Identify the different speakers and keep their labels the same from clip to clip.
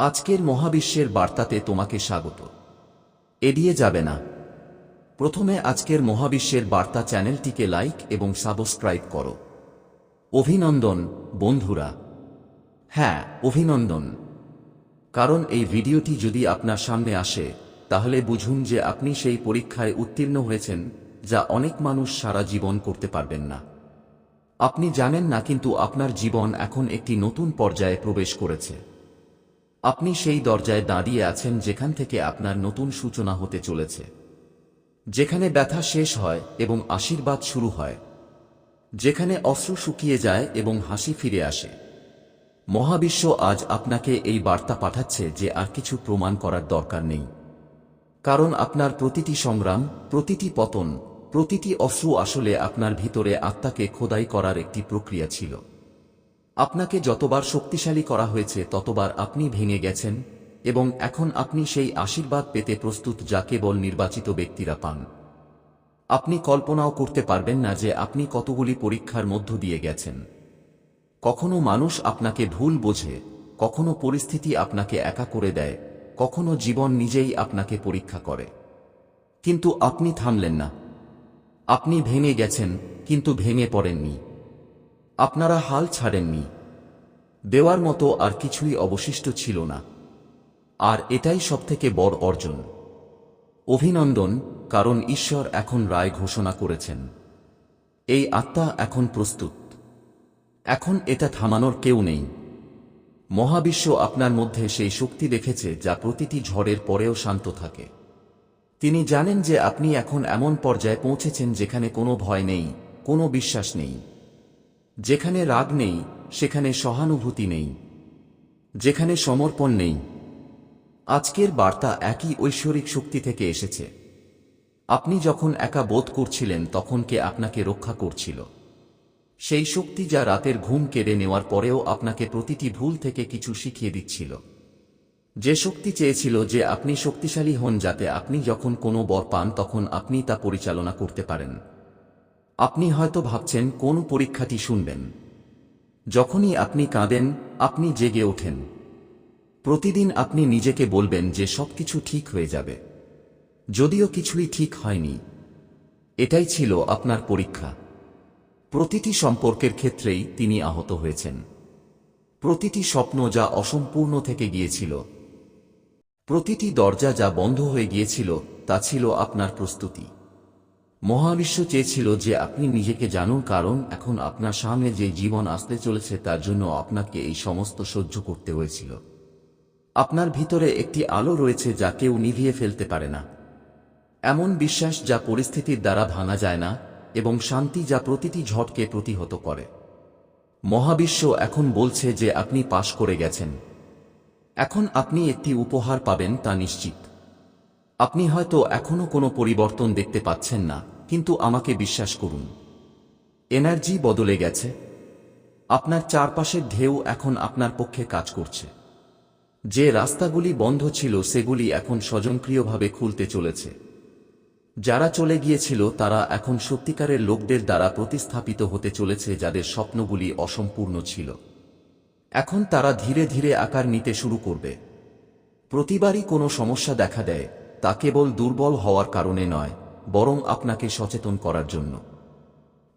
Speaker 1: আজকের মহাবিশ্বের বার্তাতে তোমাকে স্বাগত। এড়িয়ে যাবে না। প্রথমে আজকের মহাবিশ্বের বার্তা চ্যানেলটিকে লাইক এবং সাবস্ক্রাইব করো। অভিনন্দন, বন্ধুরা। হ্যাঁ অভিনন্দন। কারণ এই ভিডিওটি যদি আপনার সামনে আসে, তাহলে বুঝুন যে আপনি সেই পরীক্ষায় উত্তীর্ণ হয়েছেন, যা অনেক মানুষ সারা জীবন করতে পারবেন না। আপনি জানেন না, কিন্তু আপনার জীবন এখন একটি নতুন পর্যায়ে প্রবেশ করেছে। আপনি সেই দরজায় দাঁড়িয়ে আছেন যেখান থেকে আপনার নতুন সূচনা হতে চলেছে। যেখানে ব্যথা শেষ হয় এবং আশীর্বাদ শুরু হয়। যেখানে অশ্রু শুকিয়ে যায় এবং হাসি ফিরে আসে। মহাবিশ্ব আজ আপনাকে এই বার্তা পাঠাচ্ছে যে আর কিছু প্রমাণ করার দরকার নেই। কারণ আপনার প্রতিটি সংগ্রাম, প্রতিটি পতন, প্রতিটি অশ্রু আসলে আপনার ভিতরে আত্মাকে খোদাই করার একটি প্রক্রিয়া ছিল। আপনাকে যতবার শক্তিশালী করা হয়েছে, ততবার আপনি ভেঙে গেছেন, এবং এখন আপনি সেই আশীর্বাদ পেতে প্রস্তুত যা কেবল নির্বাচিত ব্যক্তিরা পান। আপনি কল্পনাও করতে পারবেন না যে আপনি কতগুলি পরীক্ষার মধ্য দিয়ে গেছেন। কখনো মানুষ আপনাকে ভুল বোঝে, কখনো পরিস্থিতি আপনাকে একা করে দেয়, কখনো জীবন নিজেই আপনাকে পরীক্ষা করে। কিন্তু আপনি থামলেন না। আপনি ভেঙে গেছেন, কিন্তু ভেঙে পড়েননি। আপনারা হাল ছাড়েননি। দেওয়ার মতো আর কিছুই অবশিষ্ট ছিল না। আর এটাই সবথেকে বড় অর্জন। অভিনন্দন, কারণ ঈশ্বর এখন রায় ঘোষণা করেছেন। এই আত্মা এখন প্রস্তুত। এখন এটা থামানোর কেউ নেই। মহাবিশ্ব আপনার মধ্যে সেই শক্তি দেখেছে যা প্রতিটি ঝড়ের পরেও শান্ত থাকে। তিনি জানেন যে আপনি এখন এমন পর্যায়ে পৌঁছেছেন যেখানে কোনো ভয় নেই, কোনো বিশ্বাস নেই। যেখানে রাগ নেই, সেখানে সহানুভূতি নেই। যেখানে সমর্পণ নেই। আজকের বার্তা একই ঐশ্বরিক শক্তি থেকে এসেছে। আপনি যখন একা বোধ করছিলেন, তখন কে আপনাকে রক্ষা করছিল? সেই শক্তি যা রাতের ঘুম কেড়ে নেওয়ার পরেও আপনাকে প্রতিটি ভুল থেকে কিছু শিখিয়ে দিচ্ছিল। যে শক্তি চেয়েছিল যে আপনি শক্তিশালী হন, যাতে আপনি যখন কোনো বর পান, তখন আপনি তা পরিচালনা করতে পারেন। আপনি হয়তো ভাবছেন, কোন পরীক্ষাটি শুনবেন। যখনই আপনি কাঁদেন, আপনি জেগে ওঠেন। প্রতিদিন আপনি নিজেকে বলবেন যে সবকিছু ঠিক হয়ে যাবে। যদিও কিছুই ঠিক হয়নি। এটাই ছিল আপনার পরীক্ষা। প্রতিটি সম্পর্কের ক্ষেত্রেই তিনি আহত হয়েছেন। প্রতিটি স্বপ্ন যা অসম্পূর্ণ থেকে গিয়েছিল, প্রতিটি দরজা যা বন্ধ হয়ে গিয়েছিল, তা ছিল আপনার প্রস্তুতি। মহাবিশ্ব চেয়েছিল যে আপনি নিজেকে জানুন, কারণ এখন আপনার সামনে যে জীবন আসতে চলেছে তার জন্য আপনাকে এই সমস্ত সহ্য করতে হয়েছিল। আপনার ভিতরে একটি আলো রয়েছে যা কেউ নিভিয়ে ফেলতে পারে না। এমন বিশ্বাস যা পরিস্থিতির দ্বারা ভাঙা যায় না এবং শান্তি যা প্রতিটি ঝটকে প্রতিহত করে। মহাবিশ্ব এখন বলছে যে আপনি পাশ করে গেছেন। এখন আপনি একটি উপহার পাবেন তা নিশ্চিত। আপনি হয়তো এখনও কোনো পরিবর্তন দেখতে পাচ্ছেন না, কিন্তু আমাকে বিশ্বাস করুন। এনার্জি বদলে গেছে। আপনার চারপাশের ঢেউ এখন আপনার পক্ষে কাজ করছে। যে রাস্তাগুলি বন্ধ ছিল, সেগুলি এখন স্বজনক্রিয়ভাবে খুলতে চলেছে। যারা চলে গিয়েছিল, তারা এখন সত্যিকারের লোকদের দ্বারা প্রতিস্থাপিত হতে চলেছে, যাদের স্বপ্নগুলি অসম্পূর্ণ ছিল। এখন তারা ধীরে ধীরে আকার নিতে শুরু করবে। প্রতিবারই কোনো সমস্যা দেখা দেয়। তা কেবল দুর্বল হওয়ার কারণে নয়, বরং আপনাকে সচেতন করার জন্য।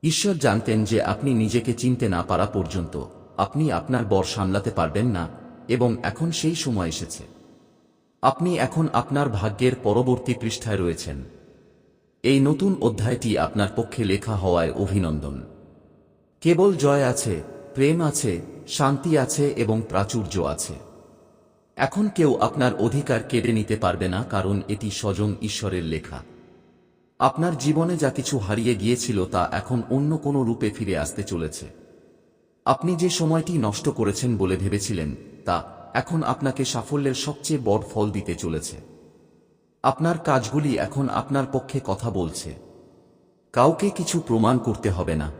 Speaker 1: ঈশ্বর জানতেন যে আপনি নিজেকে চিনতে না পারা পর্যন্ত আপনি আপনার বর সামলাতে পারবেন না, এবং এখন সেই সময় এসেছে। আপনি এখন আপনার ভাগ্যের পরবর্তী পৃষ্ঠায় রয়েছেন। এই নতুন অধ্যায়টি আপনার পক্ষে লেখা হওয়ায় অভিনন্দন। কেবল জয় আছে, প্রেম আছে, শান্তি আছে এবং প্রাচুর্য আছে। এখন কেউ আপনার অধিকার কেড়ে নিতে পারবে না, কারণ এটি স্বজন ঈশ্বরের লেখা। আপনার জীবনে যা কিছু হারিয়ে গিয়েছিল তা এখন অন্য কোনো রূপে ফিরে আসতে চলেছে। আপনি যে সময়টি নষ্ট করেছেন বলে ভেবেছিলেন, তা এখন আপনাকে সাফল্যের সবচেয়ে বড় ফল দিতে চলেছে। আপনার কাজগুলি এখন আপনার পক্ষে কথা বলছে। কাউকে কিছু প্রমাণ করতে হবে না।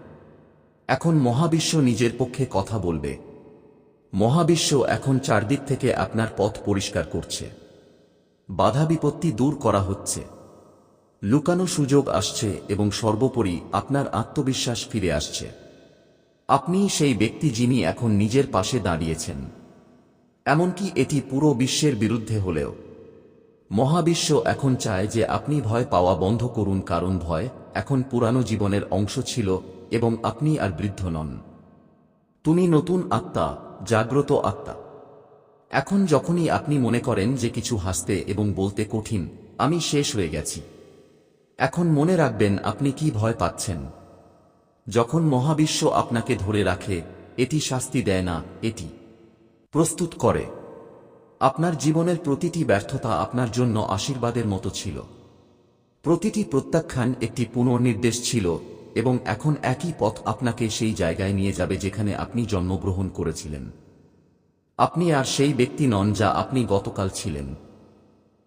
Speaker 1: এখন মহাবিশ্ব নিজের পক্ষে কথা বলবে। মহাবিশ্ব এখন চারদিক থেকে আপনার পথ পরিষ্কার করছে। বাধা বিপত্তি দূর করা হচ্ছে। লুকানো সুযোগ আসছে এবং সর্বোপরি আপনার আত্মবিশ্বাস ফিরে আসছে। আপনি সেই ব্যক্তি যিনি এখন নিজের পাশে দাঁড়িয়েছেন। এমনকি এটি পুরো বিশ্বের বিরুদ্ধে হলেও। মহাবিশ্ব এখন চায় যে আপনি ভয় পাওয়া বন্ধ করুন কারণ ভয় এখন পুরানো জীবনের অংশ ছিল এবং আপনি আর বৃদ্ধ নন। তুমি নতুন আত্মা জাগ্রত আত্মা। এখন যখনই আপনি মনে করেন যে কিছু হাসতে এবং বলতে কঠিন, আমি শেষ হয়ে গেছি। এখন মনে রাখবেন আপনি কি ভয় পাচ্ছেন। যখন মহাবিশ্ব আপনাকে ধরে রাখে, এটি শাস্তি দেয় না, এটি প্রস্তুত করে। আপনার জীবনের প্রতিটি ব্যর্থতা আপনার জন্য আশীর্বাদের মতো ছিল। প্রতিটি প্রত্যাখ্যান একটি পুনর্নির্দেশ ছিল এবং এখন একই পথ আপনাকে সেই জায়গায় নিয়ে যাবে যেখানে আপনি জন্মগ্রহণ করেছিলেন। আপনি আর সেই ব্যক্তি নন যা আপনি গতকাল ছিলেন।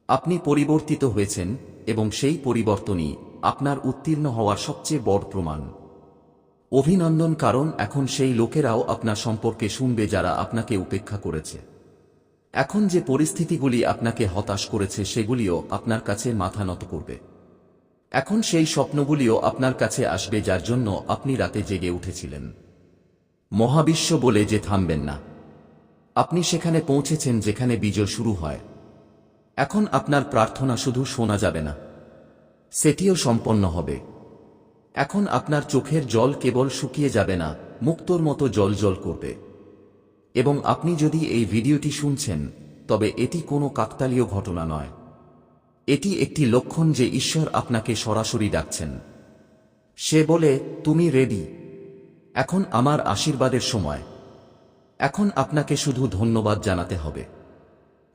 Speaker 1: আপনি পরিবর্তিত হয়েছেন এবং সেই পরিবর্তনই আপনার উত্তীর্ণ হওয়ার সবচেয়ে বড় প্রমাণ। অভিনন্দন, কারণ এখন সেই লোকেরাও আপনার সম্পর্কে শুনবে যারা আপনাকে উপেক্ষা করেছে। এখন যে পরিস্থিতিগুলি আপনাকে হতাশ করেছে সেগুলিও আপনার কাছে মাথা নত করবে। এখন সেই স্বপ্নগুলিও আপনার কাছে আসবে যার জন্য আপনি রাতে জেগে উঠেছিলেন। মহাবিশ্ব বলে যে থামবেন না। আপনি সেখানে পৌঁছেছেন যেখানে বিজয় শুরু হয়। এখন আপনার প্রার্থনা শুধু শোনা যাবে না। সেটিও সম্পন্ন হবে। এখন আপনার চোখের জল কেবল শুকিয়ে যাবে না, মুক্তর মতো জল জল করবে। এবং আপনি যদি এই ভিডিওটি শুনছেন, তবে এটি কোনো কাকতালীয় ঘটনা নয়। এটি একটি লক্ষণ যে ঈশ্বর আপনাকে সরাসরি ডাকছেন। সে বলে, তুমি রেডি এখন আমার আশীর্বাদের সময়। এখন আপনাকে শুধু ধন্যবাদ জানাতে হবে।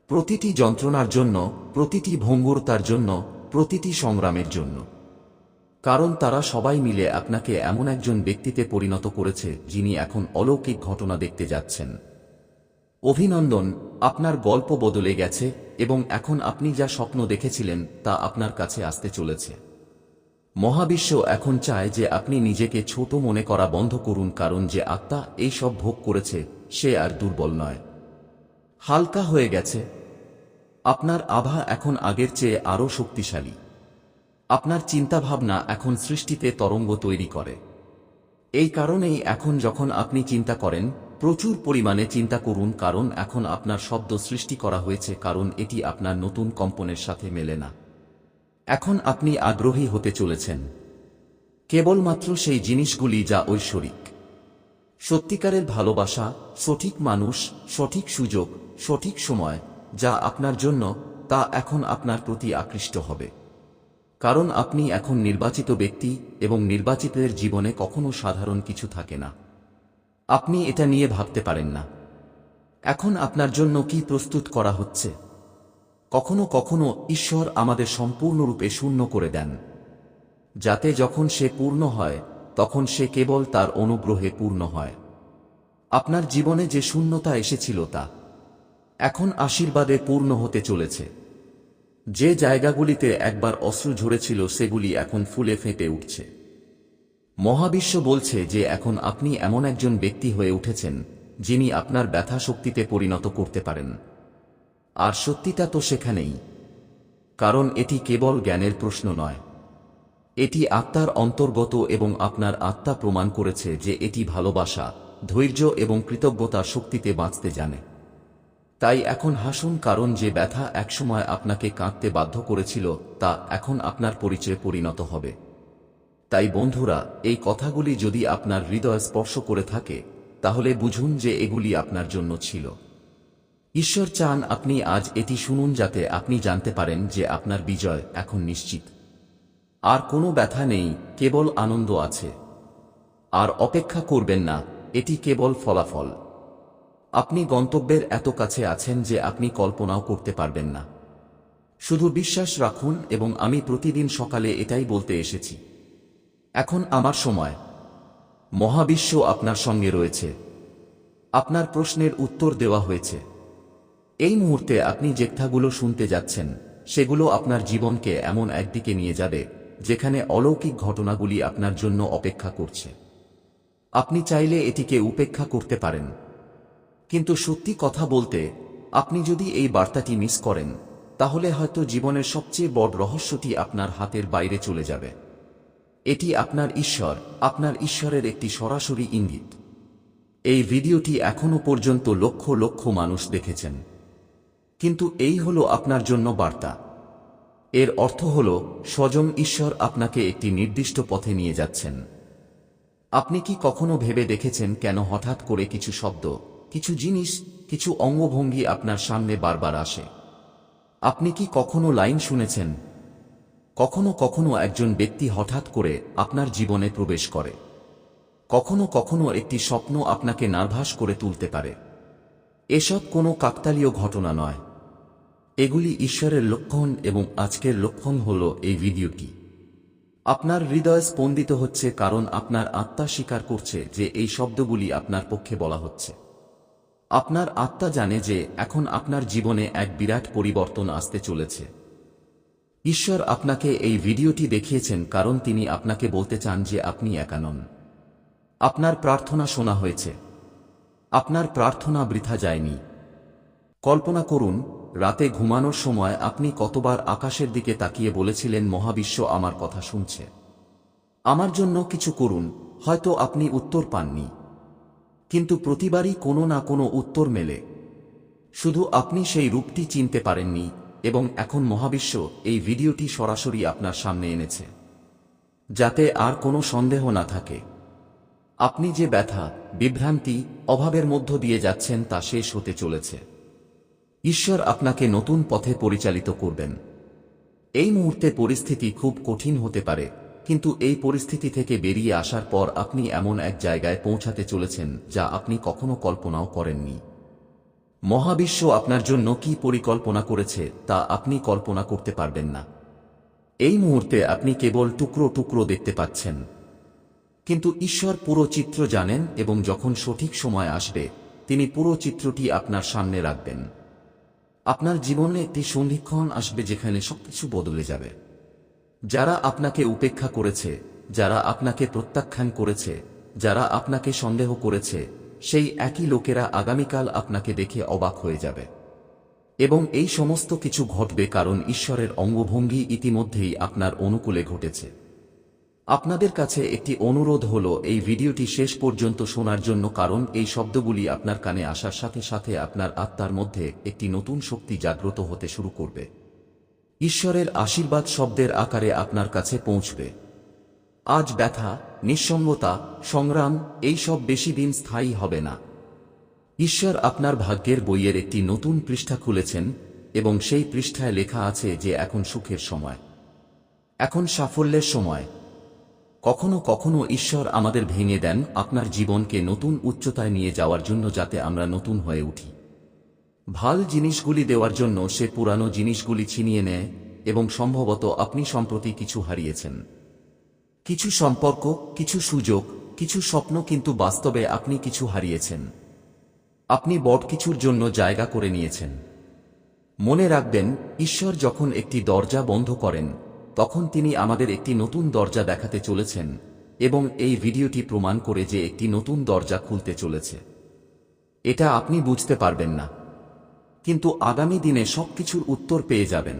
Speaker 1: প্রতিটি যন্ত্রণার জন্য, প্রতিটি ভঙ্গুরতার জন্য, প্রতিটি সংগ্রামের জন্য। কারণ তারা সবাই মিলে আপনাকে এমন একজন ব্যক্তিতে পরিণত করেছে, যিনি এখন অলৌকিক ঘটনা দেখতে যাচ্ছেন। অভিনন্দন, আপনার গল্প বদলে গেছে এবং এখন আপনি যা স্বপ্ন দেখেছিলেন তা আপনার কাছে আসতে চলেছে। মহাবিশ্ব এখন চায় যে আপনি নিজেকে ছোট মনে করা বন্ধ করুন কারণ যে আত্মা এই সব ভোগ করেছে, সে আর দুর্বল নয়। হালকা হয়ে গেছে। আপনার আভা এখন আগের চেয়ে আরও শক্তিশালী। আপনার চিন্তাভাবনা এখন সৃষ্টিতে তরঙ্গ তৈরি করে। এই কারণেই এখন যখন আপনি চিন্তা করেন, প্রচুর পরিমাণে চিন্তা করুন কারণ এখন আপনার শব্দ সৃষ্টি করা হয়েছে কারণ এটি আপনার নতুন কম্পনের সাথে মেলে না। এখন আপনি আগ্রহী হতে চলেছেন। কেবলমাত্র সেই জিনিসগুলি যা ঐশ্বরিক। সত্যিকারের ভালোবাসা, সঠিক মানুষ, সঠিক সুযোগ, সঠিক সময়, যা আপনার জন্য, তা এখন আপনার প্রতি আকৃষ্ট হবে। কারণ আপনি এখন নির্বাচিত ব্যক্তি এবং নির্বাচিতের জীবনে কখনো সাধারণ কিছু থাকে না। আপনি এটা নিয়ে ভাবতে পারেন না। এখন আপনার জন্য কি প্রস্তুত করা হচ্ছে? কখনো কখনো ঈশ্বর আমাদের সম্পূর্ণরূপে শূন্য করে দেন। যাতে যখন সে পূর্ণ হয়, তখন সে কেবল তার অনুগ্রহে পূর্ণ হয়। আপনার জীবনে যে শূন্যতা এসেছিল তা এখন আশীর্বাদে পূর্ণ হতে চলেছে। যে জায়গাগুলিতে একবার অশ্রু ঝরেছিল সেগুলি এখন ফুলে ফেঁপে উঠছে। মহাবিশ্ব বলছে যে এখন আপনি এমন একজন ব্যক্তি হয়ে উঠেছেন, যিনি আপনার ব্যথা শক্তিতে পরিণত করতে পারেন। আর সত্যিটা তো সেখানেই। কারণ এটি কেবল জ্ঞানের প্রশ্ন নয়। এটি আত্মার অন্তর্গত এবং আপনার আত্মা প্রমাণ করেছে যে এটি ভালোবাসা, ধৈর্য এবং কৃতজ্ঞতার শক্তিতে বাঁচতে জানে। তাই এখন হাসুন কারণ যে ব্যথা একসময় আপনাকে কাঁদতে বাধ্য করেছিল, তা এখন আপনার পরিচয়ে পরিণত হবে। তাই বন্ধুরা, এই কথাগুলি যদি আপনার হৃদয় স্পর্শ করে থাকে, তাহলে বুঝুন যে এগুলি আপনার জন্য ছিল। ঈশ্বর চান আপনি আজ এটি শুনুন যাতে আপনি জানতে পারেন যে আপনার বিজয় এখন নিশ্চিত। আর কোনো ব্যথা নেই, কেবল আনন্দ আছে। আর অপেক্ষা করবেন না, এটি কেবল ফলাফল। আপনি গন্তব্যের এত কাছে আছেন যে আপনি কল্পনাও করতে পারবেন না। শুধু বিশ্বাস রাখুন এবং আমি প্রতিদিন সকালে এটাই বলতে এসেছি। এখন আমার সময়। মহাবিশ্ব আপনার সঙ্গে রয়েছে। আপনার প্রশ্নের উত্তর দেওয়া হয়েছে। এই মুহূর্তে আপনি যেথাগুলো শুনতে যাচ্ছেন, সেগুলো আপনার জীবনকে এমন একদিকে নিয়ে যাবে, যেখানে অলৌকিক ঘটনাগুলি আপনার জন্য অপেক্ষা করছে। আপনি চাইলে এটিকে উপেক্ষা করতে পারেন। কিন্তু সত্যি কথা বলতে, আপনি যদি এই বার্তাটি মিস করেন, তাহলে হয়তো জীবনের সবচেয়ে বড় রহস্যটি আপনার হাতের বাইরে চলে যাবে। এটি আপনার ঈশ্বর, আপনার ঈশ্বরের একটি সরাসরি ইঙ্গিত। এই ভিডিওটি এখনও পর্যন্ত লক্ষ লক্ষ মানুষ দেখেছেন। কিন্তু এই হলো আপনার জন্য বার্তা। এর অর্থ হল স্বয়ং ঈশ্বর আপনাকে একটি নির্দিষ্ট পথে নিয়ে যাচ্ছেন। আপনি কি কখনো ভেবে দেখেছেন কেন হঠাৎ করে কিছু শব্দ কিছু জিনিস, কিছু অঙ্গভঙ্গি আপনার সামনে বারবার আসে। আপনি কি কখনো লাইন শুনেছেন? কখনো কখনো একজন ব্যক্তি হঠাৎ করে আপনার জীবনে প্রবেশ করে। কখনো কখনো একটি স্বপ্ন আপনাকে নার্ভাস করে তুলতে পারে। এসব কোনো কাকতালীয় ঘটনা নয়। এগুলি ঈশ্বরের লক্ষণ এবং আজকের লক্ষণ হল এই ভিডিওটি আপনার হৃদয় স্পন্দিত হচ্ছে কারণ আপনার আত্মা স্বীকার করছে যে এই শব্দগুলি আপনার পক্ষে বলা হচ্ছে। আপনার আত্মা জানে যে এখন আপনার জীবনে এক বিরাট পরিবর্তন আসতে চলেছে। ঈশ্বর আপনাকে এই ভিডিওটি দেখিয়েছেন কারণ তিনি আপনাকে বলতে চান যে আপনি একা নন। আপনার প্রার্থনা শোনা হয়েছে। আপনার প্রার্থনা বৃথা যায়নি। কল্পনা করুন, রাতে ঘুমানোর সময় আপনি কতবার আকাশের দিকে তাকিয়ে বলেছিলেন, মহাবিশ্ব আমার কথা শুনছে। আমার জন্য কিছু করুন, হয়তো আপনি উত্তর পাননি। কিন্তু প্রতিবারই কোনো না কোনো উত্তর মেলে। শুধু আপনি সেই রূপটি চিনতে পারেননি এবং এখন মহাবিশ্ব এই ভিডিওটি সরাসরি আপনার সামনে এনেছে। যাতে আর কোনো সন্দেহ না থাকে। আপনি যে ব্যথা, বিভ্রান্তি, অভাবের মধ্য দিয়ে যাচ্ছেন তা শেষ হতে চলেছে। ঈশ্বর আপনাকে নতুন পথে পরিচালিত করবেন। এই মুহূর্তে পরিস্থিতি খুব কঠিন হতে পারে। কিন্তু এই পরিস্থিতি থেকে বেরিয়ে আসার পর আপনি এমন এক জায়গায় পৌঁছাতে চলেছেন যা আপনি কখনো কল্পনাও করেননি। মহাবিশ্ব আপনার জন্য কি পরিকল্পনা করেছে তা আপনি কল্পনা করতে পারবেন না। এই মুহূর্তে আপনি কেবল টুকরো টুকরো দেখতে পাচ্ছেন। কিন্তু ঈশ্বর পুরো চিত্র জানেন এবং যখন সঠিক সময় আসবে, তিনি পুরো চিত্রটি আপনার সামনে রাখবেন। আপনার জীবনে একটি সন্ধিক্ষণ আসবে যেখানে সবকিছু বদলে যাবে। যারা আপনাকে উপেক্ষা করেছে, যারা আপনাকে প্রত্যাখ্যান করেছে, যারা আপনাকে সন্দেহ করেছে, সেই একই লোকেরা আগামীকাল আপনাকে দেখে অবাক হয়ে যাবে। এবং এই সমস্ত কিছু ঘটবে কারণ ঈশ্বরের অঙ্গভঙ্গি ইতিমধ্যেই আপনার অনুকূলে ঘটেছে। আপনাদের কাছে একটি অনুরোধ হল, এই ভিডিওটি শেষ পর্যন্ত শোনার জন্য কারণ এই শব্দগুলি আপনার কানে আসার সাথে সাথে আপনার আত্মার মধ্যে একটি নতুন শক্তি জাগ্রত হতে শুরু করবে। ঈশ্বরের আশীর্বাদ শব্দের আকারে আপনার কাছে পৌঁছবে। আজ ব্যথা, নিঃসঙ্গতা, সংগ্রাম এই সব বেশি দিন স্থায়ী হবে না। ঈশ্বর আপনার ভাগ্যের বইয়ের একটি নতুন পৃষ্ঠা খুলেছেন এবং সেই পৃষ্ঠায় লেখা আছে যে এখন সুখের সময়। এখন সাফল্যের সময়। কখনো কখনো ঈশ্বর আমাদের ভেঙে দেন আপনার জীবনকে নতুন উচ্চতায় নিয়ে যাওয়ার জন্য যাতে আমরা নতুন হয়ে উঠি। ভালো জিনিসগুলি দেওয়ার জন্য সে পুরানো জিনিসগুলি ছিনিয়ে নেয় এবং সম্ভবত আপনি সম্প্রতি কিছু হারিয়েছেন। কিছু সম্পর্ক, কিছু সুযোগ, কিছু স্বপ্ন কিন্তু বাস্তবে আপনি কিছু হারিয়েছেন। আপনি বট কিছুর জন্য জায়গা করে নিয়েছেন। মনে রাখবেন, ঈশ্বর যখন একটি দরজা বন্ধ করেন, তখন তিনি আমাদের একটি নতুন দরজা দেখাতে চলেছেন এবং এই ভিডিওটি প্রমাণ করে যে একটি নতুন দরজা খুলতে চলেছে। এটা আপনি বুঝতে পারবেন না। কিন্তু আগামী দিনে সবকিছুর উত্তর পেয়ে যাবেন।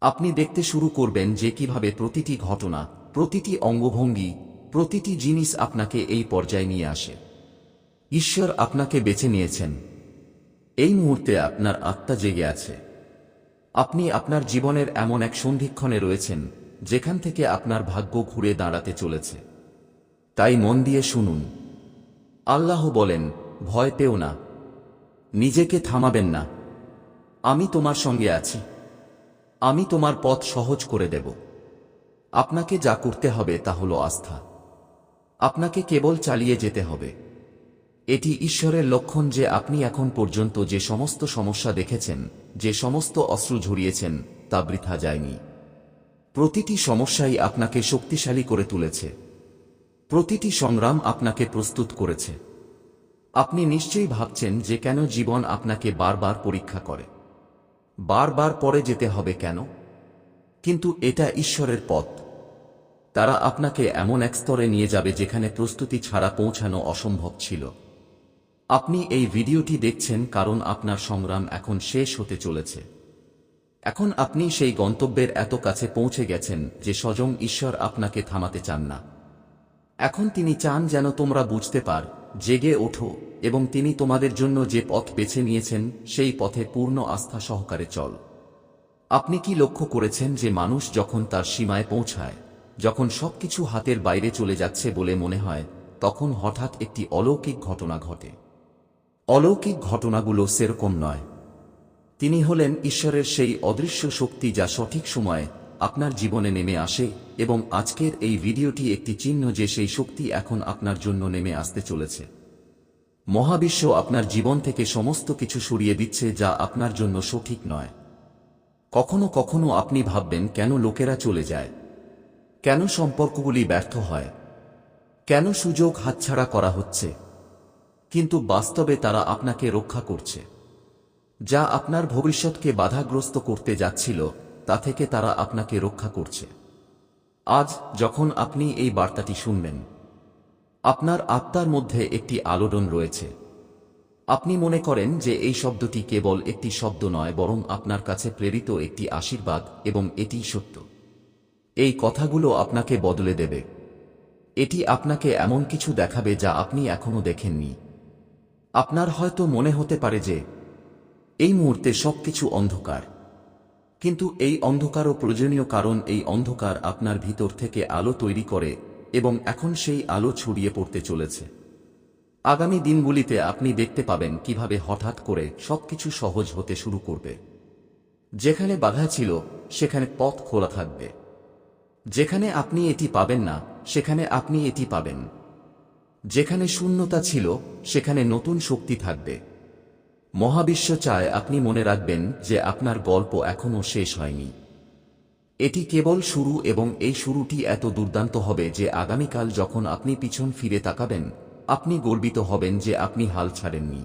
Speaker 1: আপনি দেখতে শুরু করবেন যে কীভাবে প্রতিটি ঘটনা, প্রতিটি অঙ্গভঙ্গি, প্রতিটি জিনিস আপনাকে এই পর্যায়ে নিয়ে আসে। ঈশ্বর আপনাকে বেছে নিয়েছেন। এই মুহূর্তে আপনার আত্মা জেগে আছে। আপনি আপনার জীবনের এমন এক সন্ধিক্ষণে রয়েছেন, যেখান থেকে আপনার ভাগ্য ঘুরে দাঁড়াতে চলেছে। তাই মন দিয়ে শুনুন। আল্লাহ বলেন, ভয় পেও না। নিজেকে থামাবেন না। আমি তোমার সঙ্গে আছি। আমি তোমার পথ সহজ করে দেব। আপনাকে যা করতে হবে তা হল আস্থা। আপনাকে কেবল চালিয়ে যেতে হবে। এটি ঈশ্বরের লক্ষণ যে আপনি এখন পর্যন্ত যে সমস্ত সমস্যা দেখেছেন, যে সমস্ত অস্ত্র ঝরিয়েছেন, তা বৃথা যায়নি। প্রতিটি সমস্যাই আপনাকে শক্তিশালী করে তুলেছে। প্রতিটি সংগ্রাম আপনাকে প্রস্তুত করেছে। আপনি নিশ্চয়ই ভাবছেন যে কেন জীবন আপনাকে বারবার পরীক্ষা করে। বারবার পরে যেতে হবে কেন? কিন্তু এটা ঈশ্বরের পথ। তারা আপনাকে এমন এক স্তরে নিয়ে যাবে যেখানে প্রস্তুতি ছাড়া পৌঁছানো অসম্ভব ছিল। আপনি এই ভিডিওটি দেখছেন কারণ আপনার সংগ্রাম এখন শেষ হতে চলেছে। এখন আপনি সেই গন্তব্যের এত কাছে পৌঁছে গেছেন যে স্বয়ং ঈশ্বর আপনাকে থামাতে চান না। এখন তিনি চান যেন তোমরা বুঝতে পার জেগে ওঠো এবং তিনি তোমাদের জন্য যে পথ বেছে নিয়েছেন, সেই পথে পূর্ণ আস্থা সহকারে চল। আপনি কি লক্ষ্য করেছেন যে মানুষ যখন তার সীমায় পৌঁছায়, যখন সবকিছু হাতের বাইরে চলে যাচ্ছে বলে মনে হয়, তখন হঠাৎ একটি অলৌকিক ঘটনা ঘটে। অলৌকিক ঘটনাগুলো সেরকম নয়। তিনি হলেন ঈশ্বরের সেই অদৃশ্য শক্তি যা সঠিক সময়ে আপনার জীবনে নেমে আসে এবং আজকের এই ভিডিওটি একটি চিহ্ন যে সেই শক্তি এখন আপনার জন্য নেমে আসতে চলেছে। মহাবিশ্ব আপনার জীবন থেকে সমস্ত কিছু সরিয়ে দিচ্ছে যা আপনার জন্য সঠিক নয়। কখনো কখনো আপনি ভাববেন, কেন লোকেরা চলে যায়? কেন সম্পর্কগুলি ব্যর্থ হয়? কেন সুযোগ হাতছাড়া করা হচ্ছে? কিন্তু বাস্তবে তারা আপনাকে রক্ষা করছে, যা আপনার ভবিষ্যৎকে বাধাগ্রস্ত করতে যাচ্ছিল। তা থেকে তারা আপনাকে রক্ষা করছে। আজ যখন আপনি এই বার্তাটি শুনবেন আপনার আত্মার মধ্যে একটি আলোড়ন রয়েছে। আপনি মনে করেন যে এই শব্দটি কেবল একটি শব্দ নয়, বরং আপনার কাছে প্রেরিত একটি আশীর্বাদ এবং এটিই সত্য। এই কথাগুলো আপনাকে বদলে দেবে। এটি আপনাকে এমন কিছু দেখাবে যা আপনি এখনও দেখেননি। আপনার হয়তো মনে হতে পারে যে, এই মুহূর্তে সবকিছু অন্ধকার। কিন্তু এই অন্ধকারও প্রয়োজনীয় কারণ এই অন্ধকার আপনার ভিতর থেকে আলো তৈরি করে এবং এখন সেই আলো ছড়িয়ে পড়তে চলেছে। আগামী দিনগুলিতে আপনি দেখতে পাবেন কীভাবে হঠাৎ করে সবকিছু সহজ হতে শুরু করবে। যেখানে বাধা ছিল, সেখানে পথ খোলা থাকবে। যেখানে আপনি এটি পাবেন না, সেখানে আপনি এটি পাবেন। যেখানে শূন্যতা ছিল, সেখানে নতুন শক্তি থাকবে। মহাবিশ্ব চায় আপনি মনে রাখবেন যে আপনার গল্প এখনও শেষ হয়নি। এটি কেবল শুরু এবং এই শুরুটি এত দুর্দান্ত হবে যে আগামীকাল যখন আপনি পিছন ফিরে তাকাবেন, আপনি গর্বিত হবেন যে আপনি হাল ছাড়েননি।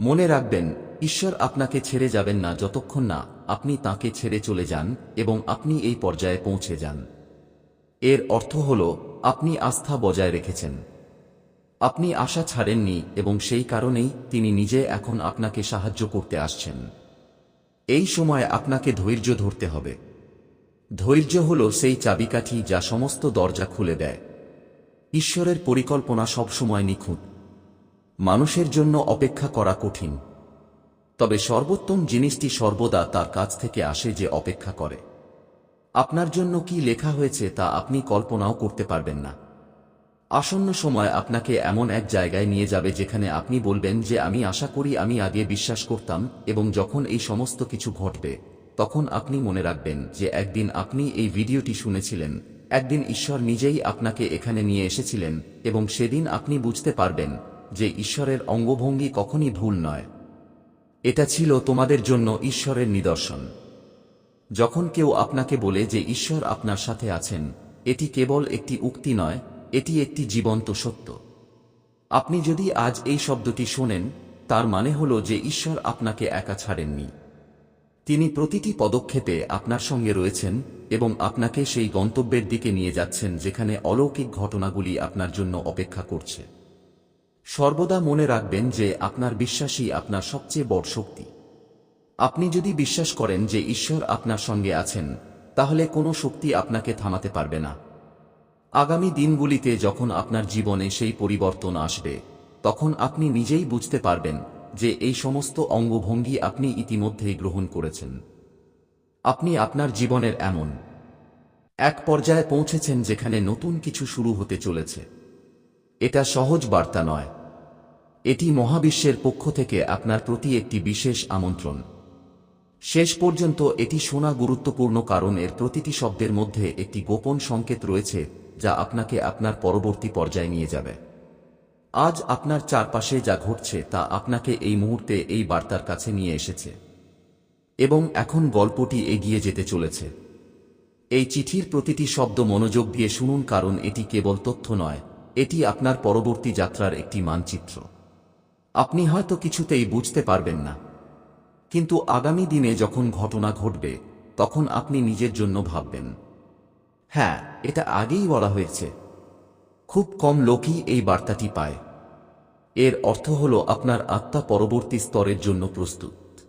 Speaker 1: মনে রাখবেন, ঈশ্বর আপনাকে ছেড়ে যাবেন না যতক্ষণ না আপনি তাকে ছেড়ে চলে যান এবং আপনি এই পর্যায়ে পৌঁছে যান। এর অর্থ হল, আপনি আস্থা বজায় রেখেছেন। আপনি আশা ছাড়েননি এবং সেই কারণেই তিনি নিজে এখন আপনাকে সাহায্য করতে আসছেন। এই সময় আপনাকে ধৈর্য ধরতে হবে। ধৈর্য হল সেই চাবিকাঠি যা সমস্ত দরজা খুলে দেয়। ঈশ্বরের পরিকল্পনা সবসময় নিখুঁত। মানুষের জন্য অপেক্ষা করা কঠিন। তবে সর্বোত্তম জিনিসটি সর্বদা তার কাছ থেকে আসে যে অপেক্ষা করে। আপনার জন্য কি লেখা হয়েছে তা আপনি কল্পনাও করতে পারবেন না। আসন্ন সময় আপনাকে এমন এক জায়গায় নিয়ে যাবে যেখানে আপনি বলবেন যে, আমি আশা করি আমি আগে বিশ্বাস করতাম এবং যখন এই সমস্ত কিছু ঘটবে, তখন আপনি মনে রাখবেন যে, একদিন আপনি এই ভিডিওটি শুনেছিলেন, একদিন ঈশ্বর নিজেই আপনাকে এখানে নিয়ে এসেছিলেন এবং সেদিন আপনি বুঝতে পারবেন যে, ঈশ্বরের অঙ্গভঙ্গি কখনই ভুল নয়। এটা ছিল তোমাদের জন্য ঈশ্বরের নিদর্শন। যখন কেউ আপনাকে বলে যে, ঈশ্বর আপনার সাথে আছেন, এটি কেবল একটি উক্তি নয় এটি একটি জীবন্ত সত্য। আপনি যদি আজ এই শব্দটি শোনেন, তার মানে হল যে ঈশ্বর আপনাকে একা ছাড়েননি। তিনি প্রতিটি পদক্ষেপে আপনার সঙ্গে রয়েছেন এবং আপনাকে সেই গন্তব্যের দিকে নিয়ে যাচ্ছেন যেখানে অলৌকিক ঘটনাগুলি আপনার জন্য অপেক্ষা করছে। সর্বদা মনে রাখবেন যে আপনার বিশ্বাসই আপনার সবচেয়ে বড় শক্তি। আপনি যদি বিশ্বাস করেন যে ঈশ্বর আপনার সঙ্গে আছেন, তাহলে কোনো শক্তি আপনাকে থামাতে পারবে না। আগামী দিনগুলিতে যখন আপনার জীবনে সেই পরিবর্তন আসবে, তখন আপনি নিজেই বুঝতে পারবেন যে এই সমস্ত অঙ্গভঙ্গি আপনি ইতিমধ্যেই গ্রহণ করেছেন। আপনি আপনার জীবনের এমন এক পর্যায়ে পৌঁছেছেন যেখানে নতুন কিছু শুরু হতে চলেছে। এটা সহজ বার্তা নয়। এটি মহাবিশ্বের পক্ষ থেকে আপনার প্রতি একটি বিশেষ আমন্ত্রণ। শেষ পর্যন্ত এটি শোনা গুরুত্বপূর্ণ কারণ এর প্রতিটি শব্দের মধ্যে একটি গোপন সংকেত রয়েছে যা আপনাকে আপনার পরবর্তী পর্যায়ে নিয়ে যাবে। আজ আপনার চারপাশে যা ঘটছে তা আপনাকে এই মুহূর্তে এই বার্তার কাছে নিয়ে এসেছে। এবং এখন গল্পটি এগিয়ে যেতে চলেছে। এই চিঠির প্রতিটি শব্দ মনোযোগ দিয়ে শুনুন কারণ এটি কেবল তথ্য নয়, এটি আপনার পরবর্তী যাত্রার একটি মানচিত্র। আপনি হয়তো কিছুতেই বুঝতে পারবেন না। কিন্তু আগামী দিনে যখন ঘটনা ঘটবে, তখন আপনি নিজের জন্য ভাববেন। হ্যাঁ এটা আগেই বলা হয়েছে। খুব কম লোকই এই বার্তাটি পায়। এর অর্থ হল আপনার আত্মা পরবর্তী স্তরের জন্য প্রস্তুত।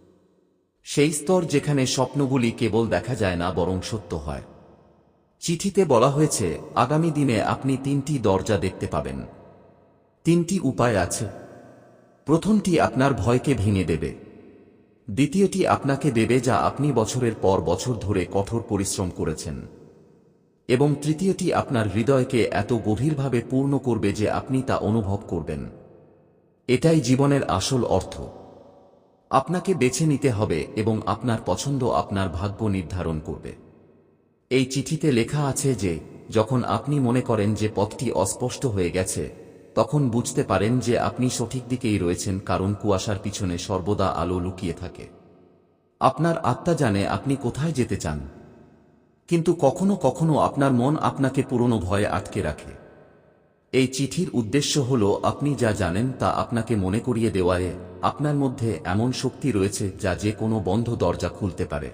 Speaker 1: সেই স্তর যেখানে স্বপ্নগুলি কেবল দেখা যায় না, বরং সত্য হয়। চিঠিতে বলা হয়েছে, আগামী দিনে আপনি তিনটি দরজা দেখতে পাবেন। তিনটি উপায় আছে। প্রথমটি আপনার ভয়কে ভেঙে দেবে। দ্বিতীয়টি আপনাকে দেবে যা আপনি বছরের পর বছর ধরে কঠোর পরিশ্রম করেছেন। এবং তৃতীয়টি আপনার হৃদয়কে এত গভীরভাবে পূর্ণ করবে যে আপনি তা অনুভব করবেন। এটাই জীবনের আসল অর্থ। আপনাকে বেছে নিতে হবে এবং আপনার পছন্দ আপনার ভাগ্য নির্ধারণ করবে। এই চিঠিতে লেখা আছে যে, যখন আপনি মনে করেন যে পথটি অস্পষ্ট হয়ে গেছে, তখন বুঝতে পারেন যে আপনি সঠিক দিকেই রয়েছেন কারণ কুয়াশার পিছনে সর্বদা আলো লুকিয়ে থাকে। আপনার আত্মা জানে আপনি কোথায় যেতে চান। কিন্তু কখনো কখনো আপনার মন আপনাকে পুরনো ভয়ে আটকে রাখে। এই চিঠির উদ্দেশ্য হল, আপনি যা জানেন তা আপনাকে মনে করিয়ে দেওয়ায় আপনার মধ্যে এমন শক্তি রয়েছে যা যে কোনো বন্ধ দরজা খুলতে পারে।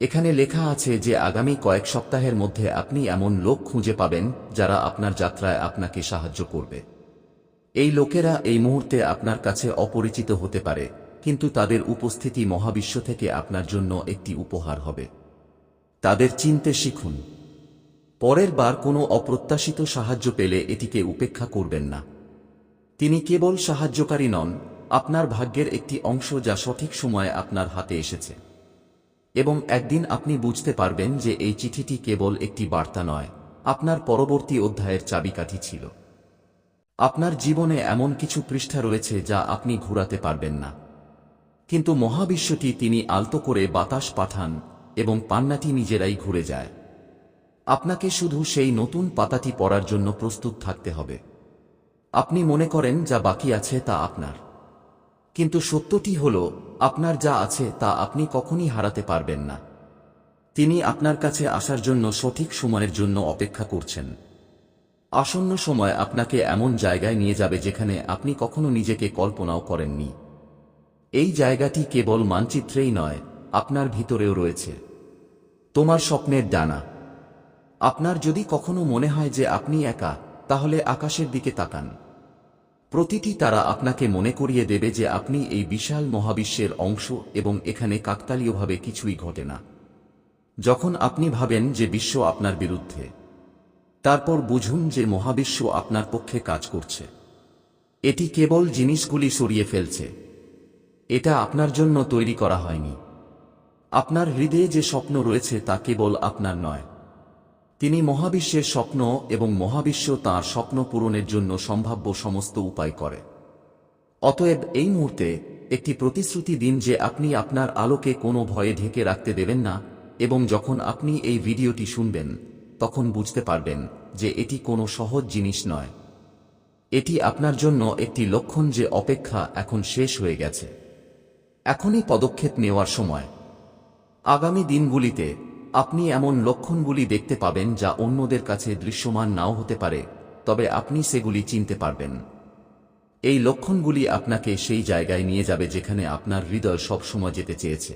Speaker 1: এখানে লেখা আছে যে আগামী কয়েক সপ্তাহের মধ্যে আপনি এমন লোক খুঁজে পাবেন যারা আপনার যাত্রায় আপনাকে সাহায্য করবে। এই লোকেরা এই মুহূর্তে আপনার কাছে অপরিচিত হতে পারে, কিন্তু তাদের উপস্থিতি মহাবিশ্ব থেকে আপনার জন্য একটি উপহার হবে। তাদের চিনতে শিখুন। পরের বার কোনো অপ্রত্যাশিত সাহায্য পেলে এটিকে উপেক্ষা করবেন না। তিনি কেবল সাহায্যকারী নন, আপনার ভাগ্যের একটি অংশ যা সঠিক সময়ে আপনার হাতে এসেছে। এবং একদিন আপনি বুঝতে পারবেন যে এই চিঠিটি কেবল একটি বার্তা নয়, আপনার পরবর্তী অধ্যায়ের চাবিকাঠি ছিল। আপনার জীবনে এমন কিছু পৃষ্ঠা রয়েছে যা আপনি ঘুরাতে পারবেন না। কিন্তু মহাবিশ্বটি তিনি আলতো করে বাতাস পাঠান এবং পান্নাটি নিজেরাই ঘুরে যায়। আপনাকে শুধু সেই নতুন পাতাটি পড়ার জন্য প্রস্তুত থাকতে হবে। আপনি মনে করেন যা বাকি আছে তা আপনার। কিন্তু সত্যটি হল, আপনার যা আছে তা আপনি কখনই হারাতে পারবেন না। তিনি আপনার কাছে আসার জন্য সঠিক সময়ের জন্য অপেক্ষা করছেন। আসন্ন সময় আপনাকে এমন জায়গায় নিয়ে যাবে যেখানে আপনি কখনো নিজেকে কল্পনাও করেননি। এই জায়গাটি কেবল মানচিত্রেই নয়, আপনার ভিতরেও রয়েছে। তোমার স্বপ্নের ডানা। আপনার যদি কখনো মনে হয় যে আপনি একা, তাহলে আকাশের দিকে তাকান। প্রতিটি তারা আপনাকে মনে করিয়ে দেবে যে আপনি এই বিশাল মহাবিশ্বের অংশ এবং এখানে কাকতালীয়ভাবে কিছুই ঘটে না। যখন আপনি ভাবেন যে বিশ্ব আপনার বিরুদ্ধে, তারপর বুঝুন যে মহাবিশ্ব আপনার পক্ষে কাজ করছে। এটি কেবল জিনিসগুলি সরিয়ে ফেলছে। এটা আপনার জন্য তৈরি করা হয়নি। আপনার হৃদয়ে যে স্বপ্ন রয়েছে তা কেবল আপনার নয়। তিনি মহাবিশ্বের স্বপ্ন এবং মহাবিশ্ব তাঁর স্বপ্ন পূরণের জন্য সম্ভাব্য সমস্ত উপায় করে। অতএব এই মুহূর্তে একটি প্রতিশ্রুতি দিন যে আপনি আপনার আলোকে কোনো ভয়ে ঢেকে রাখতে দেবেন না এবং যখন আপনি এই ভিডিওটি শুনবেন, তখন বুঝতে পারবেন যে এটি কোনো সহজ জিনিস নয়। এটি আপনার জন্য একটি লক্ষণ যে অপেক্ষা এখন শেষ হয়ে গেছে। এখনই পদক্ষেপ নেওয়ার সময়। আগামী দিনগুলিতে, আপনি এমন লক্ষণগুলি দেখতে পাবেন যা অন্যদের কাছে দৃশ্যমান নাও হতে পারে, তবে আপনি সেগুলি চিনতে পারবেন। এই লক্ষণগুলি আপনাকে সেই জায়গায় নিয়ে যাবে যেখানে আপনার হৃদয় সবসময় যেতে চেয়েছে।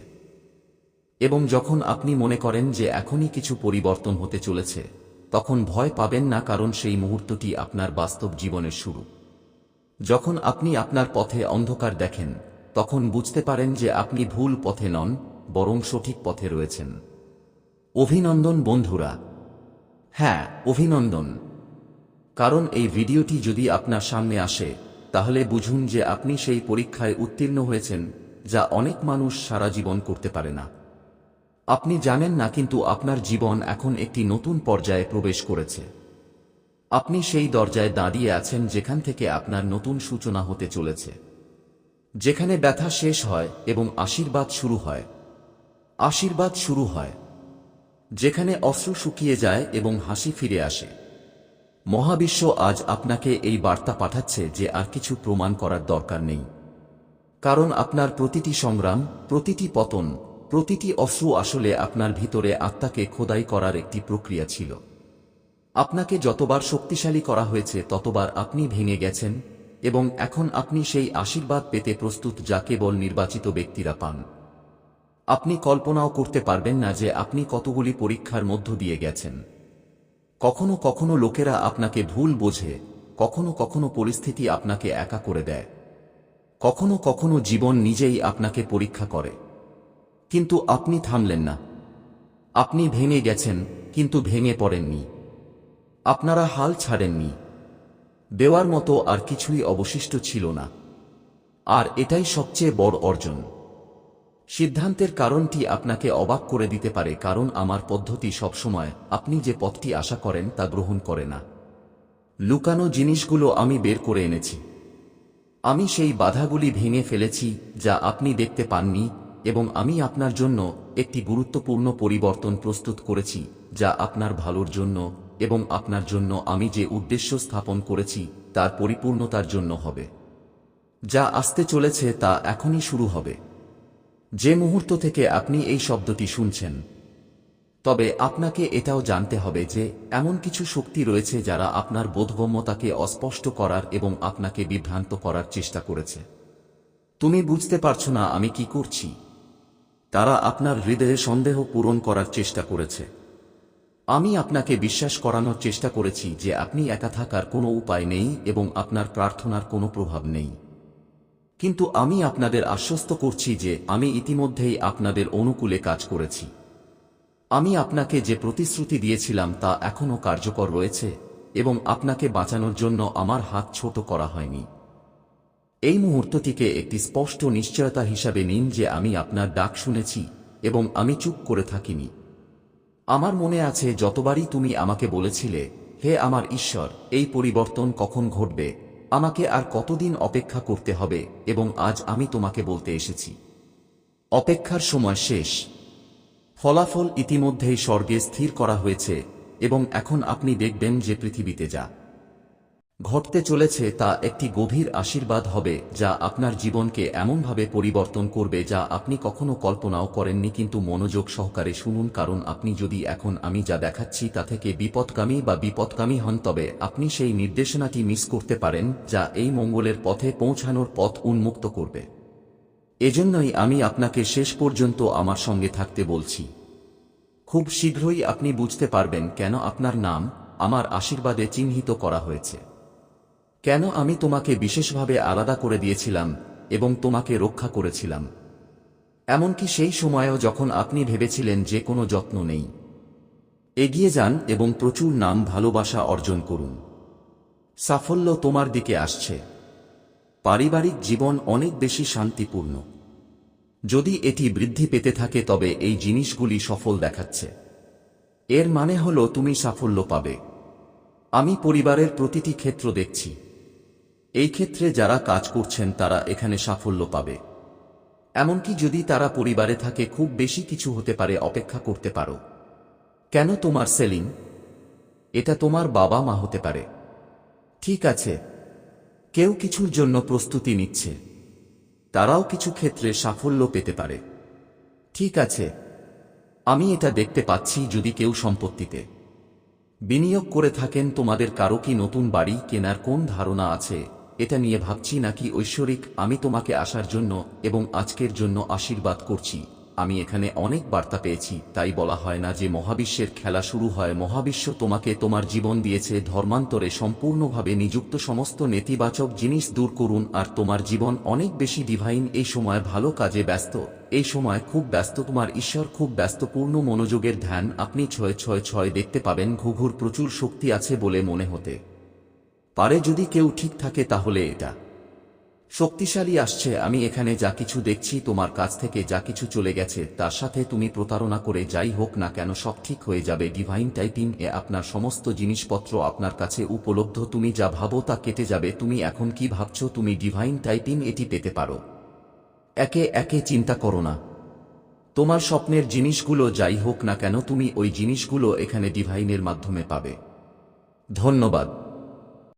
Speaker 1: এবং যখন আপনি মনে করেন যে এখনই কিছু পরিবর্তন হতে চলেছে, তখন ভয় পাবেন না কারণ সেই মুহূর্তটি আপনার বাস্তব জীবনের শুরু। যখন আপনি আপনার পথে অন্ধকার দেখেন, তখন বুঝতে পারেন যে আপনি ভুল পথে নন বরং সঠিক পথে রয়েছেন। অভিনন্দন বন্ধুরা। হ্যাঁ অভিনন্দন। কারণ এই ভিডিওটি যদি আপনার সামনে আসে, তাহলে বুঝুন যে আপনি সেই পরীক্ষায় উত্তীর্ণ হয়েছেন, যা অনেক মানুষ সারা জীবন করতে পারে না। আপনি জানেন না কিন্তু আপনার জীবন এখন একটি নতুন পর্যায়ে প্রবেশ করেছে। আপনি সেই দরজায় দাঁড়িয়ে আছেন যেখান থেকে আপনার নতুন সূচনা হতে চলেছে। যেখানে ব্যথা শেষ হয় এবং আশীর্বাদ শুরু হয়। আশীর্বাদ শুরু হয়, যেখানে অশ্রু শুকিয়ে যায় এবং হাসি ফিরে আসে। মহাবিশ্ব আজ আপনাকে এই বার্তা পাঠাচ্ছে যে আর কিছু প্রমাণ করার দরকার নেই। কারণ আপনার প্রতিটি সংগ্রাম, প্রতিটি পতন, প্রতিটি অশ্রু আসলে আপনার ভিতরে আত্মাকে খোদাই করার একটি প্রক্রিয়া ছিল। আপনাকে যতবার শক্তিশালী করা হয়েছে, ততবার আপনি ভেঙে গেছেন এবং এখন আপনি সেই আশীর্বাদ পেতে প্রস্তুত যা কেবল নির্বাচিত ব্যক্তিরা পান। আপনি কল্পনাও করতে পারবেন না যে আপনি কতগুলি পরীক্ষার মধ্য দিয়ে গেছেন। কখনো কখনো লোকেরা আপনাকে ভুল বোঝে, কখনো কখনো পরিস্থিতি আপনাকে একা করে দেয়। কখনো কখনো জীবন নিজেই আপনাকে পরীক্ষা করে। কিন্তু আপনি থামলেন না। আপনি ভেঙে গেছেন, কিন্তু ভেঙে পড়েননি। আপনারা হাল ছাড়েননি। দেওয়ার মতো আর কিছুই অবশিষ্ট ছিল না। আর এটাই সবচেয়ে বড় অর্জন। সিদ্ধান্তের কারণটি আপনাকে অবাক করে দিতে পারে, কারণ আমার পদ্ধতি সবসময়, আপনি যে পথটি আশা করেন তা গ্রহণ করে না। লুকানো জিনিসগুলো আমি বের করে এনেছি। আমি সেই বাধাগুলি ভেঙে ফেলেছি, যা আপনি দেখতে পাননি, এবং আমি আপনার জন্য একটি গুরুত্বপূর্ণ পরিবর্তন প্রস্তুত করেছি, যা আপনার ভালোর জন্য, এবং আপনার জন্য আমি যে উদ্দেশ্য স্থাপন করেছি, তার পরিপূর্ণতার জন্য হবে। যা আসতে চলেছে তা এখনই শুরু হবে। যে মুহূর্ত থেকে আপনি এই শব্দটি শুনছেন। তবে আপনাকে এটাও জানতে হবে যে, এমন কিছু শক্তি রয়েছে যারা আপনার বোধগম্যতাকে অস্পষ্ট করার এবং আপনাকে বিভ্রান্ত করার চেষ্টা করেছে। তুমি বুঝতে পারছ না আমি কি করছি। তারা আপনার হৃদয়ে সন্দেহ পূরণ করার চেষ্টা করেছে। আমি আপনাকে বিশ্বাস করানোর চেষ্টা করেছি যে আপনি একা থাকার কোনো উপায় নেই এবং আপনার প্রার্থনার কোনো প্রভাব নেই। কিন্তু আমি আপনাদের আশ্বস্ত করছি যে আমি ইতিমধ্যেই আপনাদের অনুকূলে কাজ করেছি। আমি আপনাকে যে প্রতিশ্রুতি দিয়েছিলাম তা এখনও কার্যকর রয়েছে এবং আপনাকে বাঁচানোর জন্য আমার হাত ছোট করা হয়নি। এই মুহূর্তটিকে একটি স্পষ্ট নিশ্চয়তা হিসাবে নিন যে আমি আপনার ডাক শুনেছি এবং আমি চুপ করে থাকিনি। আমার মনে আছে যতবারই তুমি আমাকে বলেছিলে, হে আমার ঈশ্বর, এই পরিবর্তন কখন ঘটবে? আমাকে আর কতদিন অপেক্ষা করতে হবে এবং আজ আমি তোমাকে বলতে এসেছি। অপেক্ষার সময় শেষ। ফলাফল ইতিমধ্যেই স্বর্গে স্থির করা হয়েছে এবং এখন আপনি দেখবেন যে পৃথিবীতে যা ঘটতে চলেছে তা একটি গভীর আশীর্বাদ হবে, যা আপনার জীবনকে এমনভাবে পরিবর্তন করবে যা আপনি কখনো কল্পনাও করেননি, কিন্তু মনোযোগ সহকারে শুনুন, কারণ আপনি যদি এখন আমি যা দেখাচ্ছি তা থেকে বিপদকামী বা বিপদকামী হন, তবে আপনি সেই নির্দেশনাটি মিস করতে পারেন, যা এই মঙ্গলের পথে পৌঁছানোর পথ উন্মুক্ত করবে। এজন্যই আমি আপনাকে শেষ পর্যন্ত আমার সঙ্গে থাকতে বলছি। খুব শীঘ্রই আপনি বুঝতে পারবেন কেন আপনার নাম আমার আশীর্বাদে চিহ্নিত করা হয়েছে। কেন আমি তোমাকে বিশেষভাবে আলাদা করে দিয়েছিলাম এবং তোমাকে রক্ষা করেছিলাম? এমনকি সেই সময়েও যখন আপনি ভেবেছিলেন যে কোনো যত্ন নেই। এগিয়ে যান এবং প্রচুর নাম ভালোবাসা অর্জন করুন। সাফল্য তোমার দিকে আসছে। পারিবারিক জীবন অনেক বেশি শান্তিপূর্ণ। যদি এটি বৃদ্ধি পেতে থাকে তবে এই জিনিসগুলি সফল দেখাচ্ছে। এর মানে হল তুমি সাফল্য পাবে। আমি পরিবারের প্রতিটি ক্ষেত্র দেখছি। এই ক্ষেত্রে যারা কাজ করছেন তারা এখানে সাফল্য পাবে। এমনকি যদি তারা পরিবারে থাকে, খুব বেশি কিছু হতে পারে, অপেক্ষা করতে পারো। কেন তোমার সেলিং এটা তোমার বাবা মা হতে পারে। ঠিক আছে। কেউ কিছুর জন্য প্রস্তুতি নিচ্ছে। তারাও কিছু ক্ষেত্রে সাফল্য পেতে পারে। ঠিক আছে। আমি এটা দেখতে পাচ্ছি যদি কেউ সম্পত্তিতে বিনিয়োগ করে থাকেন, তোমাদের কারও কি নতুন বাড়ি কেনার কোন ধারণা আছে? এটা নিয়ে ভাবছি নাকি ঐশ্বরিক, আমি তোমাকে আসার জন্য এবং আজকের জন্য আশীর্বাদ করছি। আমি এখানে অনেক বার্তা পেয়েছি, তাই বলা হয় না যে মহাবিশ্বের খেলা শুরু হয়। মহাবিশ্ব তোমাকে তোমার জীবন দিয়েছে, ধর্মান্তরে সম্পূর্ণভাবে নিযুক্ত সমস্ত নেতিবাচক জিনিস দূর করুন আর তোমার জীবন অনেক বেশি ডিভাইন এই সময় ভালো কাজে ব্যস্ত। এই সময় খুব ব্যস্ত, তোমার ঈশ্বর খুব ব্যস্তপূর্ণ মনোযোগের ধ্যান, আপনি ছয় ছয় ছয় দেখতে পাবেন। ঘুঘুর প্রচুর শক্তি আছে বলে মনে হতে। পারে যদি কেউ ঠিক থাকে তাহলে এটা। শক্তিশালী আসছে, আমি এখানে যা কিছু দেখছি, তোমার কাছ থেকে যা কিছু চলে গেছে, তার সাথে তুমি প্রতারণা করে যাই হোক না কেন সব ঠিক হয়ে যাবে। ডিভাইন টাইপিং এ আপনার সমস্ত জিনিসপত্র আপনার কাছে উপলব্ধ, তুমি যা ভাবো তা কেটে যাবে। তুমি এখন কি ভাবছ? তুমি ডিভাইন টাইপিং এটি পেতে পারো। একে একে চিন্তা করো না। তোমার স্বপ্নের জিনিসগুলো যাই হোক না কেন, তুমি ওই জিনিসগুলো এখানে ডিভাইনের মাধ্যমে পাবে। ধন্যবাদ।